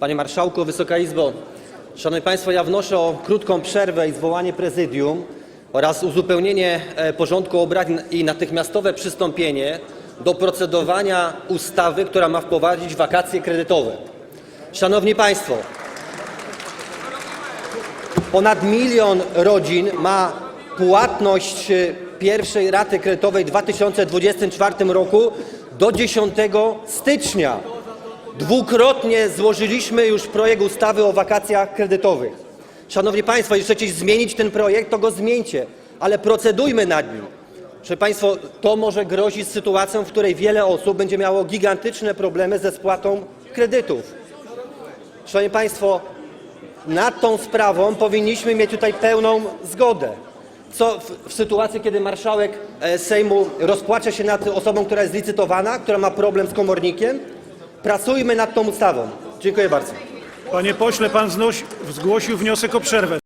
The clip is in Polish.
Panie Marszałku, Wysoka Izbo! Szanowni Państwo, ja wnoszę o krótką przerwę i zwołanie prezydium oraz uzupełnienie e, porządku obrad i natychmiastowe przystąpienie do procedowania ustawy, która ma wprowadzić wakacje kredytowe. Szanowni Państwo, ponad milion rodzin ma płatność e, pierwszej raty kredytowej w 2024 roku do 10 stycznia. Dwukrotnie złożyliśmy już projekt ustawy o wakacjach kredytowych. Szanowni Państwo, jeżeli chcecie zmienić ten projekt, to go zmieńcie, ale procedujmy nad nim. Proszę Państwa, to może grozić sytuacją, w której wiele osób będzie miało gigantyczne problemy ze spłatą kredytów. Szanowni Państwo, nad tą sprawą powinniśmy mieć tutaj pełną zgodę. Co w, w sytuacji, kiedy marszałek e, Sejmu rozpłacze się nad osobą, która jest licytowana, która ma problem z komornikiem? Pracujmy nad tą ustawą. Dziękuję bardzo. Panie pośle, pan znoś, zgłosił wniosek o przerwę.